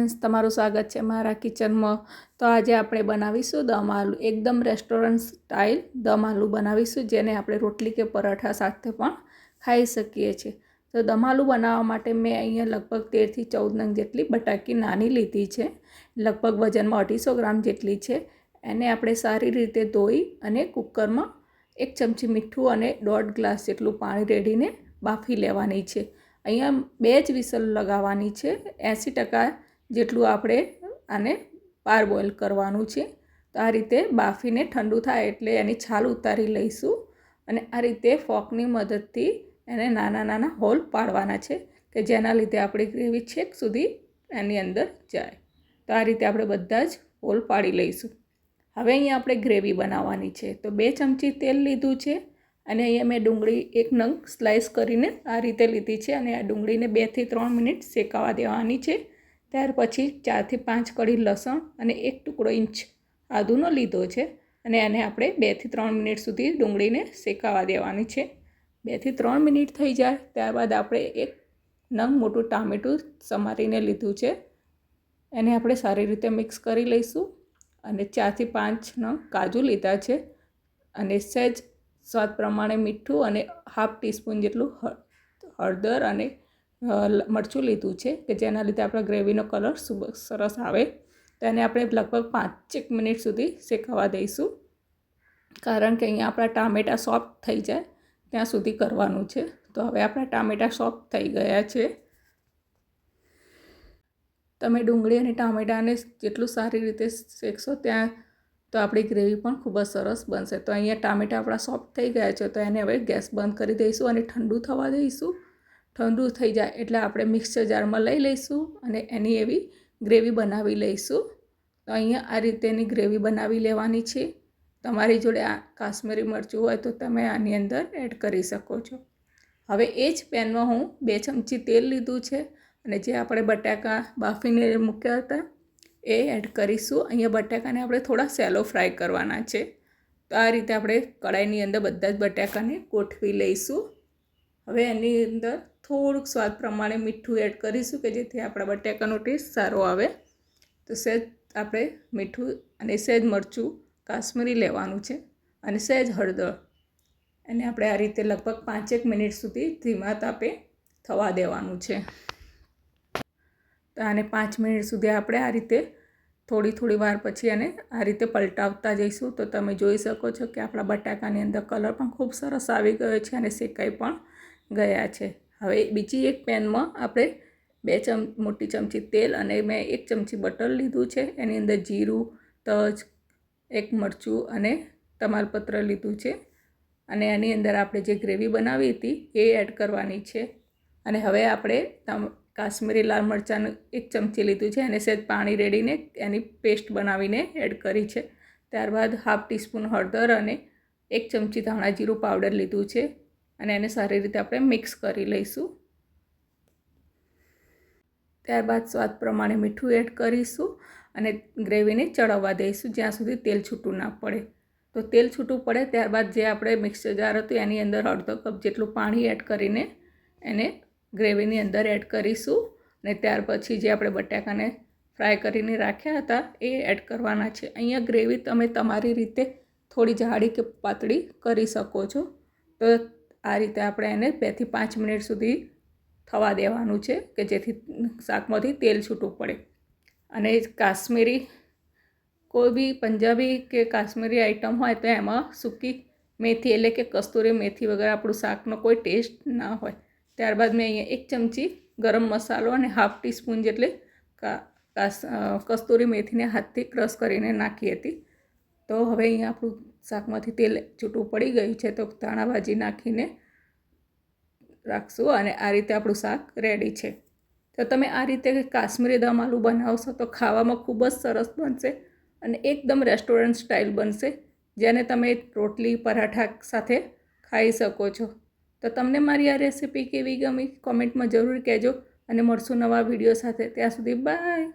Friends, તમારું સ્વાગત છે મારા કિચનમાં. તો આજે આપણે બનાવીશું દમ આલુ, એકદમ રેસ્ટોરન્ટ સ્ટાઇલ દમ આલુ બનાવીશું, જેને આપણે રોટલી કે પરાઠા સાથે પણ ખાઈ શકીએ છીએ. તો દમ આલુ બનાવવા માટે મેં અહીંયા લગભગ તેરથી ચૌદ નંગ જેટલી બટાકી નાની લીધી છે. લગભગ વજનમાં અઢીસો ગ્રામ જેટલી છે. એને આપણે સારી રીતે ધોઈ અને કુકરમાં એક ચમચી મીઠું અને દોઢ ગ્લાસ જેટલું પાણી રેડીને બાફી લેવાની છે. અહીંયા બે જ વિસલ લગાવવાની છે. એંસી ટકા જેટલું આપણે આને પારબોઇલ કરવાનું છે. તો આ રીતે બાફીને ઠંડુ થાય એટલે એની છાલ ઉતારી લઈશું અને આ રીતે ફોકની મદદથી એને નાના નાના હોલ પાડવાના છે કે જેના લીધે આપણી ગ્રેવી છેક સુધી એની અંદર જાય. તો આ રીતે આપણે બધા જ હોલ પાડી લઈશું. હવે અહીંયા આપણે ગ્રેવી બનાવવાની છે. તો બે ચમચી તેલ લીધું છે અને અહીંયા મેં ડુંગળી એક નંગ સ્લાઇસ કરીને આ રીતે લીધી છે અને આ ડુંગળીને બેથી ત્રણ મિનિટ શેકાવા દેવાની છે. ત્યાર પછી ચારથી પાંચ કળી લસણ અને એક ટુકડો ઇંચ આદુનો લીધો છે અને એને આપણે બેથી ત્રણ મિનિટ સુધી ડુંગળીને શેકાવા દેવાની છે. બેથી ત્રણ મિનિટ થઈ જાય ત્યારબાદ આપણે એક નંગ મોટું ટામેટું સમારીને લીધું છે. એને આપણે સારી રીતે મિક્સ કરી લઈશું અને ચારથી પાંચ નંગ કાજુ લીધા છે અને સહેજ સ્વાદ પ્રમાણે મીઠું અને હાફ ટીસ્પૂન જેટલું હળદર અને મરચું લીધું છે કે જેના લીધે આપણા ગ્રેવીનો કલર સરસ આવે. તો એને આપણે લગભગ પાંચેક મિનિટ સુધી શેકાવા દઈશું. કારણ કે અહીંયા આપણા ટામેટાં સોફ્ટ થઈ જાય ત્યાં સુધી કરવાનું છે. તો હવે આપણા ટામેટાં સોફ્ટ થઈ ગયા છે. તમે ડુંગળી અને ટામેટાને જેટલું સારી રીતે શેકશો ત્યાં તો આપણી ગ્રેવી પણ ખૂબ જ સરસ બનશે. તો અહીંયા ટામેટા આપણા સોફ્ટ થઈ ગયા છે. તો એને હવે ગેસ બંધ કરી દઈશું અને ઠંડુ થવા દઈશું. ઠંડુ થઈ જાય એટલે આપણે મિક્સર જારમાં લઈ લઈશું અને એની એવી ગ્રેવી બનાવી લઈશું. તો અહીંયા આ રીતેની ગ્રેવી બનાવી લેવાની છે. તમારી જોડે આ કાશ્મીરી મરચું હોય તો તમે આની અંદર એડ કરી શકો છો. હવે એ જ પેનમાં હું બે ચમચી તેલ લીધું છે અને જે આપણે બટાકા બાફીને મૂક્યા હતા એ એડ કરીશું. અહીંયા બટાકાને આપણે થોડા સેલો ફ્રાય કરવાના છે. તો આ રીતે આપણે કડાઈની અંદર બધા જ બટાકાને ગોઠવી લઈશું. હવે એની અંદર થોડુંક સ્વાદ પ્રમાણે મીઠું એડ કરીશું કે જેથી આપણા બટાકાનો ટેસ્ટ સારો આવે. તો સહેજ આપણે મીઠું અને સહેજ મરચું, કાશ્મીરી લેવાનું છે અને સહેજ હળદર. એને આપણે આ રીતે લગભગ પાંચેક મિનિટ સુધી ધીમા તાપે થવા દેવાનું છે. તો આને પાંચ મિનિટ સુધી આપણે આ રીતે થોડી થોડી વાર પછી આને આ રીતે પલટાવતા જઈશું. તો તમે જોઈ શકો છો કે આપણા બટાકાની અંદર કલર પણ ખૂબ સરસ આવી ગયો છે અને શેકાઈ પણ ગયા છે. હવે બીજી એક પેનમાં આપણે બે ચમ, મોટી ચમચી તેલ અને મેં એક ચમચી બટર લીધું છે. એની અંદર જીરું, તજ, એક મરચું અને તમાલપત્ર લીધું છે. અને એની અંદર આપણે જે ગ્રેવી બનાવી હતી એ એડ કરવાની છે. અને હવે આપણે કાશ્મીરી લાલ મરચાંનું એક ચમચી લીધું છે. અને સહેજ પાણી રેડીને એની પેસ્ટ બનાવીને એડ કરી છે. ત્યારબાદ હાફ ટીસ્પૂન હળદર અને એક ચમચી ધાણા જીરું પાવડર લીધું છે. અને એને સારી રીતે આપણે મિક્સ કરી લઈશું. ત્યારબાદ સ્વાદ પ્રમાણે મીઠું એડ કરીશું અને ગ્રેવીને ચડવવા દઈશું જ્યાં સુધી તેલ છૂટું ના પડે. તો તેલ છૂટું પડે ત્યારબાદ જે આપણે મિક્સર જાર હતું એની અંદર અડધો કપ જેટલું પાણી એડ કરીને એને ગ્રેવીની અંદર એડ કરીશું. અને ત્યાર પછી જે આપણે બટાકાને ફ્રાય કરીને રાખ્યા હતા એ એડ કરવાના છે. અહીંયા ગ્રેવી તમે તમારી રીતે થોડી જાડી કે પાતળી કરી શકો છો. તો આ રીતે આપણે એને બેથી પાંચ મિનિટ સુધી થવા દેવાનું છે કે જેથી શાકમાંથી તેલ છૂટું પડે. અને કાશ્મીરી કોઈ બી પંજાબી કે કાશ્મીરી આઈટમ હોય તો એમાં સૂકી મેથી એટલે કે કસ્તુરી મેથી વગર આપણું શાકનો કોઈ ટેસ્ટ ના હોય. ત્યારબાદ મેં અહીંયા એક ચમચી ગરમ મસાલો અને હાફ ટીસ્પૂન જેટલી કસ્તુરી મેથીને હાથથી ક્રશ કરીને નાખી હતી. તો હવે અહીંયા આપણું શાકમાંથી તેલ છૂટું પડી ગયું છે, તો ધાણા ભાજી નાખીને રાખશું અને આ રીતે આપણું શાક રેડી છે. તો તમે આ રીતે કાશ્મીરી દમ આલુ બનાવશો તો ખાવામાં ખૂબ જ સરસ બનશે અને એકદમ રેસ્ટોરન્ટ સ્ટાઇલ બનશે, જેને તમે રોટલી, પરાઠા સાથે ખાઈ શકો છો. તો તમને મારી આ રેસીપી કેવી ગમી? કોમેન્ટમાં જરૂર કહેજો અને મળશું નવા વીડિયો સાથે. ત્યાં સુધી બાય